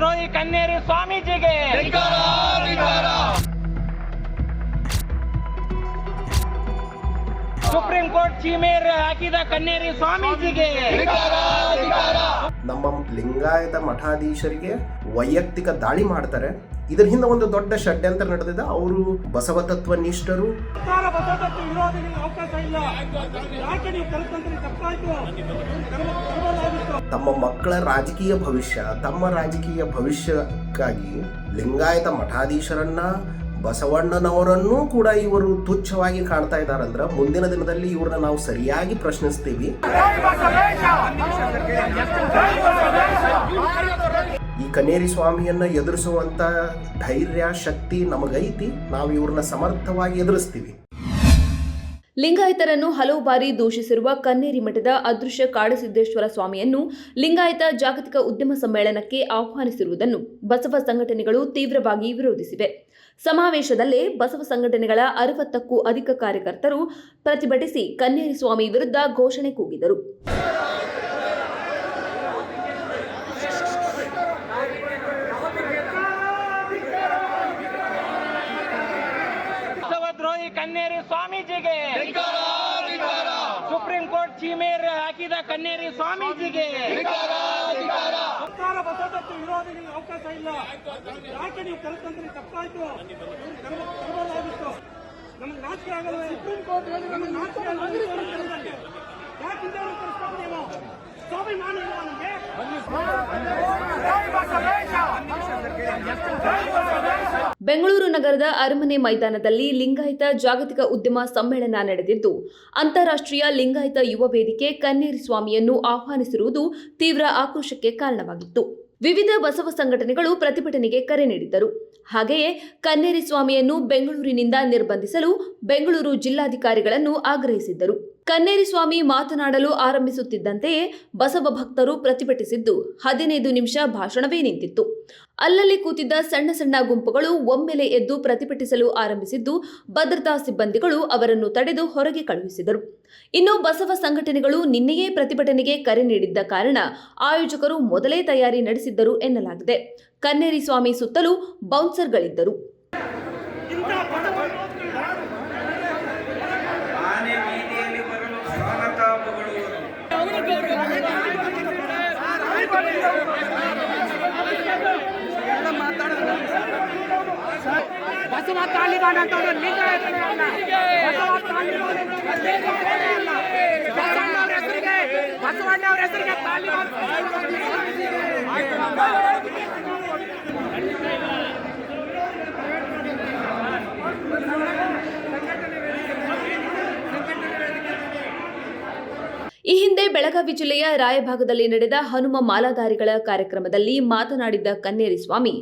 ಬಸವದ್ರೋಹಿ ಕನ್ನೇರಿ ಸ್ವಾಮೀಜಿಗೆ. Supreme court ಚೀಮೇರ್ ಹಾಕಿದ ಕನ್ನೇರಿ ಸ್ವಾಮೀಜಿಗೆ. ನಮ್ಮ ಲಿಂಗಾಯತ ಮಠಾಧೀಶರಿಗೆ ವೈಯಕ್ತಿಕ ದಾಳಿ ಮಾಡ್ತಾರೆ. ಇದರ ಹಿಂದೆ ಒಂದು ದೊಡ್ಡ ಷಡ್ಯಂತ್ರ ನಡೆದಿದೆ. ಅವರು ಬಸವ ತತ್ವ ನಿಷ್ಠರು ಬಸವತತ್ವ ಕರ್ಬೋದಾಗಿತ್ತು ತಮ್ಮ ಮಕ್ಕಳ ರಾಜಕೀಯ ಭವಿಷ್ಯ ತಮ್ಮ ರಾಜಕೀಯ ಭವಿಷ್ಯಕ್ಕಾಗಿ ಲಿಂಗಾಯತ ಮಠಾಧೀಶರನ್ನ ಬಸವಣ್ಣನವರನ್ನೂ ಕೂಡ ಇವರು ತುಚ್ಛವಾಗಿ ಕಾಣ್ತಾ ಇದ್ದಾರಂದ್ರ ಮುಂದಿನ ದಿನದಲ್ಲಿ ಇವ್ರನ್ನ ನಾವು ಸರಿಯಾಗಿ ಪ್ರಶ್ನಿಸ್ತೀವಿ. ಈ ಕನೇರಿ ಸ್ವಾಮಿಯನ್ನ ಎದುರಿಸುವಂತ ಧೈರ್ಯ, ಶಕ್ತಿ ನಮಗೈತಿ. ನಾವು ಇವ್ರನ್ನ ಸಮರ್ಥವಾಗಿ ಎದುರಿಸ್ತೀವಿ. ಲಿಂಗಾಯತರನ್ನು ಹಲವು ಬಾರಿ ದೂಷಿಸಿರುವ ಕನ್ನೇರಿ ಮಠದ ಅದೃಶ್ಯ ಕಾಡಸಿದ್ದೇಶ್ವರ ಸ್ವಾಮಿಯನ್ನು ಲಿಂಗಾಯತ ಜಾಗತಿಕ ಉದ್ಯಮ ಸಮ್ಮೇಳನಕ್ಕೆ ಆಹ್ವಾನಿಸಿರುವುದನ್ನು ಬಸವ ಸಂಘಟನೆಗಳು ತೀವ್ರವಾಗಿ ವಿರೋಧಿಸಿವೆ. ಸಮಾವೇಶದಲ್ಲೇ ಬಸವ ಸಂಘಟನೆಗಳ ಅರವತ್ತಕ್ಕೂ ಅಧಿಕ ಕಾರ್ಯಕರ್ತರು ಪ್ರತಿಭಟಿಸಿ ಕನ್ನೇರಿ ಸ್ವಾಮಿ ವಿರುದ್ಧ ಘೋಷಣೆ ಕೂಗಿದರು. ಕನ್ನೇರಿ ಸ್ವಾಮೀಜಿಗೆ ಸುಪ್ರೀಂ ಚೀಮೇರ್ ಹಾಕಿದ ಕನ್ನೇರಿ ಸ್ವಾಮೀಜಿಗೆ. ಸರ್ಕಾರ ಬಸವತತ್ವ ವಿರೋಧಿಗೆ ಅವಕಾಶ ಇಲ್ಲ. ಯಾಕೆ ನೀವು ಕರೆತಂದ್ರೆ ತಪ್ಪಾಯ್ತು? ಕರ್ಬೋದಾಗಿತ್ತು ನಮ್ಗೆ ನಾಚಿಕೆ ಆಗಲ್ಲ ಸುಪ್ರೀಂ ಕೋರ್ಟ್ ನಮ್ಗೆ ನಾಚಿಕೆ ಆಗಲ್ಲ ಯಾಕೆ ಹಿಂದೆ ಕರೆಸ್ಬೇಕು ನೀವು? ಸ್ವಾಭಿಮಾನ ಇಲ್ವಾ ನಮ್ಗೆ. ಬೆಂಗಳೂರು ನಗರದ ಅರಮನೆ ಮೈದಾನದಲ್ಲಿ ಲಿಂಗಾಯತ ಜಾಗತಿಕ ಉದ್ಯಮ ಸಮ್ಮೇಳನ ನಡೆದಿದ್ದು, ಅಂತಾರಾಷ್ಟ್ರೀಯ ಲಿಂಗಾಯತ ಯುವ ವೇದಿಕೆ ಕನ್ನೇರಿ ಸ್ವಾಮಿಯನ್ನು ಆಹ್ವಾನಿಸಿರುವುದು ತೀವ್ರ ಆಕ್ರೋಶಕ್ಕೆ ಕಾರಣವಾಗಿತ್ತು. ವಿವಿಧ ಬಸವ ಸಂಘಟನೆಗಳು ಪ್ರತಿಭಟನೆಗೆ ಕರೆ ನೀಡಿದ್ದರು. ಹಾಗೆಯೇ ಕನ್ನೇರಿ ಸ್ವಾಮಿಯನ್ನು ಬೆಂಗಳೂರಿನಿಂದ ನಿರ್ಬಂಧಿಸಲು ಬೆಂಗಳೂರು ಜಿಲ್ಲಾಧಿಕಾರಿಗಳನ್ನು ಆಗ್ರಹಿಸಿದ್ದರು. ಕನ್ನೇರಿ ಸ್ವಾಮಿ ಮಾತನಾಡಲು ಆರಂಭಿಸುತ್ತಿದ್ದಂತೆಯೇ ಬಸವ ಭಕ್ತರು ಪ್ರತಿಭಟಿಸಿದ್ದು, ಹದಿನೈದು ನಿಮಿಷ ಭಾಷಣವೇ ನಿಂತಿತ್ತು. ಅಲ್ಲಲ್ಲಿ ಕೂತಿದ್ದ ಸಣ್ಣ ಸಣ್ಣ ಗುಂಪುಗಳು ಒಮ್ಮೆಲೆ ಎದ್ದು ಪ್ರತಿಭಟಿಸಲು ಆರಂಭಿಸಿದ್ದು, ಭದ್ರತಾ ಸಿಬ್ಬಂದಿಗಳು ಅವರನ್ನು ತಡೆದು ಹೊರಗೆ ಕಳುಹಿಸಿದರು. ಇನ್ನು ಬಸವ ಸಂಘಟನೆಗಳು ನಿನ್ನೆಯೇ ಪ್ರತಿಭಟನೆಗೆ ಕರೆ ನೀಡಿದ್ದ ಕಾರಣ ಆಯೋಜಕರು ಮೊದಲೇ ತಯಾರಿ ನಡೆಸಿದ್ದರು ಎನ್ನಲಾಗಿದೆ. ಕನ್ನೇರಿ ಸ್ವಾಮಿ ಸುತ್ತಲೂ ಬೌನ್ಸರ್ಗಳಿದ್ದರು. ಬಸವ ತಾಲಿಬಾನ್ ಅಂತ ಲಿಂಗಾಯತರಲ್ಲ ಬಸವ ತಾಲಿಬಾನ್ ಹೆಸರಿಗೆ ಬಸವಣ್ಣವ್ರ ಹೆಸರಿಗೆ ತಾಲಿಬಾನ್. ಬೆಳಗಾವಿ ಜಿಲ್ಲೆಯ ರಾಯಭಾಗದಲ್ಲಿ ನಡೆದ ಹನುಮ ಮಾಲಾಧಾರಿಗಳ ಕಾರ್ಯಕ್ರಮದಲ್ಲಿ ಮಾತನಾಡಿದ್ದ ಕನ್ನೇರಿ ಸ್ವಾಮಿ,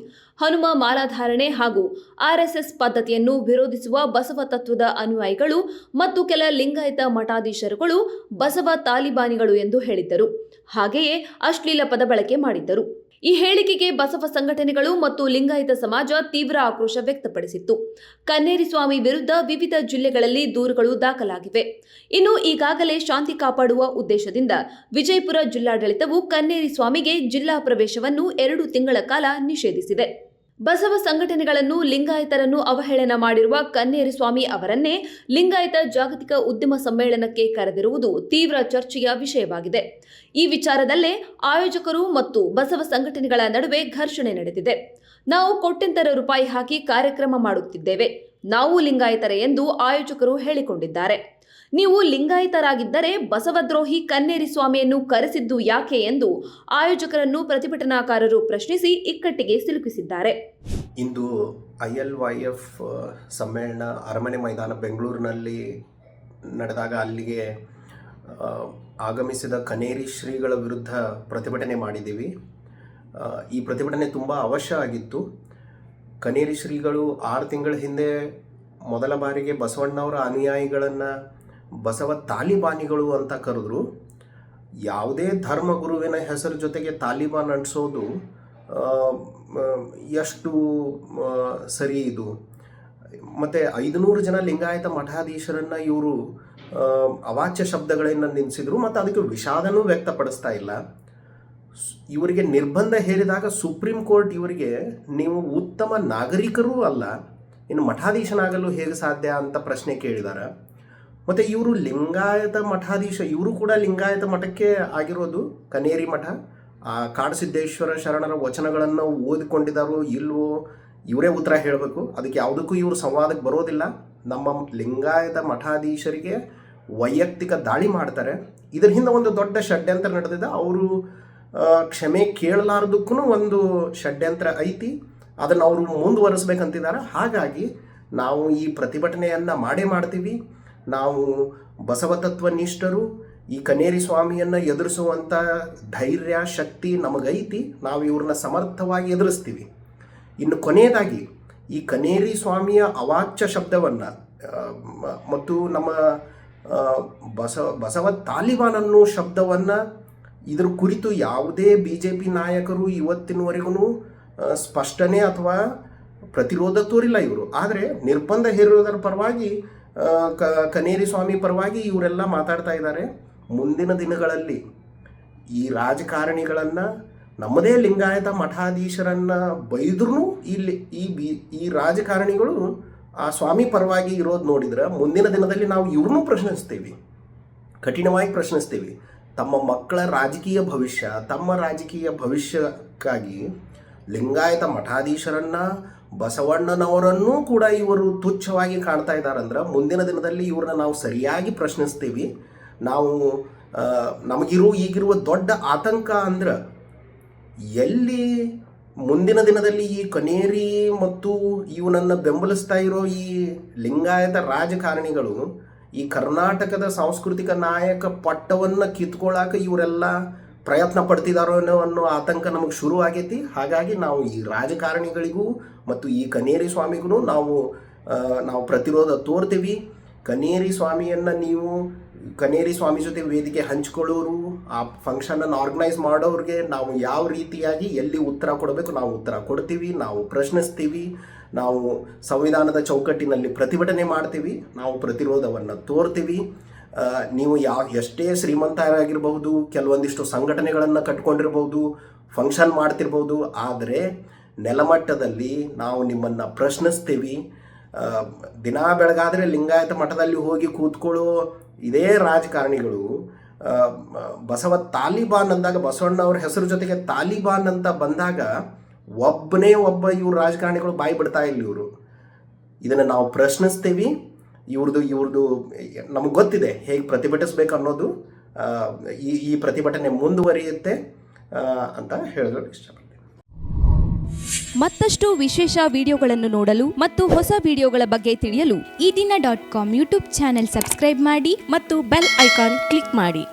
ಹನುಮ ಮಾಲಾಧಾರಣೆ ಹಾಗೂ ಆರ್ಎಸ್ಎಸ್ ಪದ್ಧತಿಯನ್ನು ವಿರೋಧಿಸುವ ಬಸವ ತತ್ವದ ಅನುಯಾಯಿಗಳು ಮತ್ತು ಕೆಲ ಲಿಂಗಾಯತ ಮಠಾಧೀಶರುಗಳು ಬಸವ ತಾಲಿಬಾನಿಗಳು ಎಂದು ಹೇಳಿದ್ದರು. ಹಾಗೆಯೇ ಅಶ್ಲೀಲ ಪದ ಬಳಕೆ ಮಾಡಿದ್ದರು. ಈ ಹೇಳಿಕೆಗೆ ಬಸವ ಸಂಘಟನೆಗಳು ಮತ್ತು ಲಿಂಗಾಯತ ಸಮಾಜ ತೀವ್ರ ಆಕ್ರೋಶ ವ್ಯಕ್ತಪಡಿಸಿತ್ತು. ಕನ್ನೇರಿ ಸ್ವಾಮಿ ವಿರುದ್ಧ ವಿವಿಧ ಜಿಲ್ಲೆಗಳಲ್ಲಿ ದೂರುಗಳು ದಾಖಲಾಗಿವೆ. ಇನ್ನು ಈಗಾಗಲೇ ಶಾಂತಿ ಕಾಪಾಡುವ ಉದ್ದೇಶದಿಂದ ವಿಜಯಪುರ ಜಿಲ್ಲಾಡಳಿತವು ಕನ್ನೇರಿ ಸ್ವಾಮಿಗೆ ಜಿಲ್ಲಾ ಪ್ರವೇಶವನ್ನು ಎರಡು ತಿಂಗಳ ಕಾಲ ನಿಷೇಧಿಸಿದೆ. ಬಸವ ಸಂಘಟನೆಗಳನ್ನು ಲಿಂಗಾಯತರನ್ನು ಅವಹೇಳನ ಮಾಡಿರುವ ಕನ್ನೇರಿ ಸ್ವಾಮಿ ಅವರನ್ನೇ ಲಿಂಗಾಯತ ಜಾಗತಿಕ ಉದ್ಯಮ ಸಮ್ಮೇಳನಕ್ಕೆ ಕರೆದಿರುವುದು ತೀವ್ರ ಚರ್ಚೆಯ ವಿಷಯವಾಗಿದೆ. ಈ ವಿಚಾರದಲ್ಲೇ ಆಯೋಜಕರು ಮತ್ತು ಬಸವ ಸಂಘಟನೆಗಳ ನಡುವೆ ಘರ್ಷಣೆ ನಡೆದಿದೆ. ನಾವು ಕೋಟ್ಯಂತರ ರೂಪಾಯಿ ಹಾಕಿ ಕಾರ್ಯಕ್ರಮ ಮಾಡುತ್ತಿದ್ದೇವೆ. ನಾವು ಲಿಂಗಾಯತರೇ ಎಂದು ಆಯೋಜಕರು ಹೇಳಿಕೊಂಡಿದ್ದಾರೆ. ನೀವು ಲಿಂಗಾಯತರಾಗಿದ್ದರೆ ಬಸವದ್ರೋಹಿ ಕನ್ನೇರಿ ಸ್ವಾಮಿಯನ್ನು ಕರೆಸಿದ್ದು ಯಾಕೆ ಎಂದು ಆಯೋಜಕರನ್ನು ಪ್ರತಿಭಟನಾಕಾರರು ಪ್ರಶ್ನಿಸಿ ಇಕ್ಕಟ್ಟಿಗೆ ಸಿಲುಕಿಸಿದ್ದಾರೆ. ಇಂದು ಐ ಎಲ್ ವೈ ಎಫ್ ಸಮ್ಮೇಳನ ಅರಮನೆ ಮೈದಾನ ಬೆಂಗಳೂರಿನಲ್ಲಿ ನಡೆದಾಗ ಅಲ್ಲಿಗೆ ಆಗಮಿಸಿದ ಕನೇರಿ ಶ್ರೀಗಳ ವಿರುದ್ಧ ಪ್ರತಿಭಟನೆ ಮಾಡಿದ್ದೀವಿ. ಈ ಪ್ರತಿಭಟನೆ ತುಂಬ ಅವಶ್ಯ ಆಗಿತ್ತು. ಕನೇರಿ ಶ್ರೀಗಳು ಆರು ತಿಂಗಳ ಹಿಂದೆ ಮೊದಲ ಬಾರಿಗೆ ಬಸವಣ್ಣವರ ಅನುಯಾಯಿಗಳನ್ನು ಬಸವ ತಾಲಿಬಾನಿಗಳು ಅಂತ ಕರೆದ್ರು, ಯಾವುದೇ ಧರ್ಮಗುರುವಿನ ಹೆಸರು ಜೊತೆಗೆ ತಾಲಿಬಾನ್ ಅಂಟಿಸೋದು ಎಷ್ಟು ಸರಿ ಇದು. ಮತ್ತು ಐದುನೂರು ಜನ ಲಿಂಗಾಯತ ಮಠಾಧೀಶರನ್ನ ಇವರು ಅವಾಚ್ಯ ಶಬ್ದಗಳನ್ನು ನಿಲ್ಲಿಸಿದ್ರು ಮತ್ತು ಅದಕ್ಕೆ ವಿಷಾದನೂ ವ್ಯಕ್ತಪಡಿಸ್ತಾ ಇಲ್ಲ. ಇವರಿಗೆ ನಿರ್ಬಂಧ ಹೇರಿದಾಗ ಸುಪ್ರೀಂ ಕೋರ್ಟ್ ಇವರಿಗೆ, ನೀವು ಉತ್ತಮ ನಾಗರಿಕರೂ ಅಲ್ಲ, ಇನ್ನು ಮಠಾಧೀಶನಾಗಲು ಹೇಗೆ ಸಾಧ್ಯ ಅಂತ ಪ್ರಶ್ನೆ ಕೇಳಿದ್ದಾರೆ ಮತ್ತು ಇವರು ಲಿಂಗಾಯತ ಮಠಾಧೀಶ, ಇವರು ಕೂಡ ಲಿಂಗಾಯತ ಮಠಕ್ಕೆ ಆಗಿರೋದು ಕನೇರಿ ಮಠ. ಆ ಕಾಡಸಿದ್ದೇಶ್ವರ ಶರಣರ ವಚನಗಳನ್ನು ಓದಿಕೊಂಡಿದ್ದಾರೋ ಇಲ್ವೋ ಇವರೇ ಉತ್ತರ ಹೇಳಬೇಕು. ಅದಕ್ಕೆ ಯಾವುದಕ್ಕೂ ಇವರು ಸಂವಾದಕ್ಕೆ ಬರೋದಿಲ್ಲ. ನಮ್ಮ ಲಿಂಗಾಯತ ಮಠಾಧೀಶರಿಗೆ ವೈಯಕ್ತಿಕ ದಾಳಿ ಮಾಡ್ತಾರೆ. ಇದರ ಹಿಂದೆ ಒಂದು ದೊಡ್ಡ ಷಡ್ಯಂತ್ರ ನಡೆದಿದೆ. ಅವರು ಕ್ಷಮೆ ಕೇಳಲಾರ್ದಕ್ಕೂ ಒಂದು ಷಡ್ಯಂತ್ರ ಐತಿ. ಅದನ್ನು ಅವರು ಮುಂದುವರಿಸ್ಬೇಕಂತಿದ್ದಾರೆ. ಹಾಗಾಗಿ ನಾವು ಈ ಪ್ರತಿಭಟನೆಯನ್ನು ಮಾಡೇ ಮಾಡ್ತೀವಿ. ನಾವು ಬಸವತತ್ವನಿಷ್ಠರು, ಈ ಕನೇರಿ ಸ್ವಾಮಿಯನ್ನು ಎದುರಿಸುವಂಥ ಧೈರ್ಯ, ಶಕ್ತಿ ನಮಗೈತಿ, ನಾವು ಇವ್ರನ್ನ ಸಮರ್ಥವಾಗಿ ಎದುರಿಸ್ತೀವಿ. ಇನ್ನು ಕೊನೆಯದಾಗಿ, ಈ ಕನೇರಿ ಸ್ವಾಮಿಯ ಅವಾಚ್ಯ ಶಬ್ದವನ್ನು ಮತ್ತು ನಮ್ಮ ಬಸ ಬಸವ ತಾಲಿಬಾನ್ ಅನ್ನೋ ಶಬ್ದವನ್ನು, ಇದ್ರ ಕುರಿತು ಯಾವುದೇ ಬಿ ಜೆ ಪಿ ನಾಯಕರು ಇವತ್ತಿನವರೆಗೂ ಸ್ಪಷ್ಟನೆ ಅಥವಾ ಪ್ರತಿರೋಧ ತೋರಿಲ್ಲ ಇವರು. ಆದರೆ ನಿರ್ಬಂಧ ಹೇರುವುದರ ಪರವಾಗಿ ಕ, ಕನೇರಿ ಸ್ವಾಮಿ ಪರವಾಗಿ ಇವರೆಲ್ಲ ಮಾತಾಡ್ತಾ ಇದ್ದಾರೆ. ಮುಂದಿನ ದಿನಗಳಲ್ಲಿ ಈ ರಾಜಕಾರಣಿಗಳನ್ನು, ನಮ್ಮದೇ ಲಿಂಗಾಯತ ಮಠಾಧೀಶರನ್ನು ಬೈದ್ರೂ ಇಲ್ಲಿ ಈ ಬಿ, ಈ ರಾಜಕಾರಣಿಗಳು ಆ ಸ್ವಾಮಿ ಪರವಾಗಿ ಇರೋದು ನೋಡಿದ್ರೆ ಮುಂದಿನ ದಿನದಲ್ಲಿ ನಾವು ಇವ್ರನ್ನೂ ಪ್ರಶ್ನಿಸ್ತೀವಿ. ಕಠಿಣವಾಗಿ ಪ್ರಶ್ನಿಸ್ತೀವಿ. ತಮ್ಮ ಮಕ್ಕಳ ರಾಜಕೀಯ ಭವಿಷ್ಯ, ತಮ್ಮ ರಾಜಕೀಯ ಭವಿಷ್ಯಕ್ಕಾಗಿ ಲಿಂಗಾಯತ ಮಠಾಧೀಶರನ್ನ ಬಸವಣ್ಣನವರನ್ನೂ ಕೂಡ ಇವರು ತುಚ್ಛವಾಗಿ ಕಾಣ್ತಾ ಇದ್ದಾರಂದ್ರೆ ಮುಂದಿನ ದಿನದಲ್ಲಿ ಇವ್ರನ್ನ ನಾವು ಸರಿಯಾಗಿ ಪ್ರಶ್ನಿಸ್ತೀವಿ. ನಾವು ನಮಗಿರೋ ಈಗಿರುವ ದೊಡ್ಡ ಆತಂಕ ಅಂದ್ರೆ ಎಲ್ಲಿ ಮುಂದಿನ ದಿನದಲ್ಲಿ ಈ ಕನೇರಿ ಮತ್ತು ಇವನನ್ನು ಬೆಂಬಲಿಸ್ತಾ ಇರೋ ಈ ಲಿಂಗಾಯತ ರಾಜಕಾರಣಿಗಳು, ಈ ಕರ್ನಾಟಕದ ಸಾಂಸ್ಕೃತಿಕ ನಾಯಕ ಪಟ್ಟವನ್ನು ಕಿತ್ಕೊಳ್ಳಾಕ ಇವರೆಲ್ಲ ಪ್ರಯತ್ನ ಪಡ್ತಿದಾರೋ ಅನ್ನೋ ಅನ್ನೋ ಆತಂಕ ನಮಗೆ ಶುರು ಆಗೈತಿ. ಹಾಗಾಗಿ ನಾವು ಈ ರಾಜಕಾರಣಿಗಳಿಗೂ ಮತ್ತು ಈ ಕನೇರಿ ಸ್ವಾಮಿಗೂ ನಾವು ನಾವು ಪ್ರತಿರೋಧ ತೋರ್ತೀವಿ. ಕನೇರಿ ಸ್ವಾಮಿಯನ್ನು ನೀವು, ಕನೇರಿ ಸ್ವಾಮಿ ಜೊತೆ ವೇದಿಕೆ ಹಂಚ್ಕೊಳ್ಳೋರು, ಆ ಫಂಕ್ಷನನ್ನು ಆರ್ಗನೈಸ್ ಮಾಡೋರಿಗೆ ನಾವು ಯಾವ ರೀತಿಯಾಗಿ ಎಲ್ಲಿ ಉತ್ತರ ಕೊಡಬೇಕು ನಾವು ಉತ್ತರ ಕೊಡ್ತೀವಿ. ನಾವು ಪ್ರಶ್ನಿಸ್ತೀವಿ. ನಾವು ಸಂವಿಧಾನದ ಚೌಕಟ್ಟಿನಲ್ಲಿ ಪ್ರತಿಭಟನೆ ಮಾಡ್ತೀವಿ. ನಾವು ಪ್ರತಿರೋಧವನ್ನು ತೋರ್ತೀವಿ. ನೀವು ಯಾವ, ಎಷ್ಟೇ ಶ್ರೀಮಂತರಾಗಿರ್ಬಹುದು, ಕೆಲವೊಂದಿಷ್ಟು ಸಂಘಟನೆಗಳನ್ನು ಕಟ್ಕೊಂಡಿರ್ಬೋದು ಫಂಕ್ಷನ್ ಮಾಡ್ತಿರ್ಬೋದು ಆದರೆ ನೆಲಮಟ್ಟದಲ್ಲಿ ನಾವು ನಿಮ್ಮನ್ನು ಪ್ರಶ್ನಿಸ್ತೀವಿ. ದಿನ ಬೆಳಗಾದರೆ ಲಿಂಗಾಯತ ಮಠದಲ್ಲಿ ಹೋಗಿ ಕೂತ್ಕೊಳ್ಳೋ ಇದೇ ರಾಜಕಾರಣಿಗಳು ಬಸವ ತಾಲಿಬಾನ್ ಅಂದಾಗ, ಬಸವಣ್ಣವ್ರ ಹೆಸರು ಜೊತೆಗೆ ತಾಲಿಬಾನ್ ಅಂತ ಬಂದಾಗ ಒಬ್ಬನೇ ಒಬ್ಬ ಇವ್ರು ರಾಜಕಾರಣಿಗಳು ಬಾಯಿ ಬಿಡ್ತಾ ಇಲ್ಲ ಇವರು. ಇದನ್ನು ನಾವು ಪ್ರಶ್ನಿಸ್ತೀವಿ. ಇವ್ರದ್ದು ಇವ್ರದ್ದು ನಮಗೆ ಗೊತ್ತಿದೆ ಹೇಗೆ ಪ್ರತಿಭಟಿಸ್ಬೇಕು ಅನ್ನೋದು ಈ ಈ ಪ್ರತಿಭಟನೆ ಮುಂದುವರಿಯುತ್ತೆ ಅಂತ ಹೇಳಲು ಇಷ್ಟಪಡ್ತೀನಿ. ಮತ್ತಷ್ಟು ವಿಶೇಷ ವಿಡಿಯೋಗಳನ್ನು ನೋಡಲು ಮತ್ತು ಹೊಸ ವಿಡಿಯೋಗಳ ಬಗ್ಗೆ ತಿಳಿಯಲು Ee Dina dot com YouTube channel subscribe ಮಾಡಿ ಮತ್ತು ಬೆಲ್ ಐಕಾನ್ ಕ್ಲಿಕ್ ಮಾಡಿ.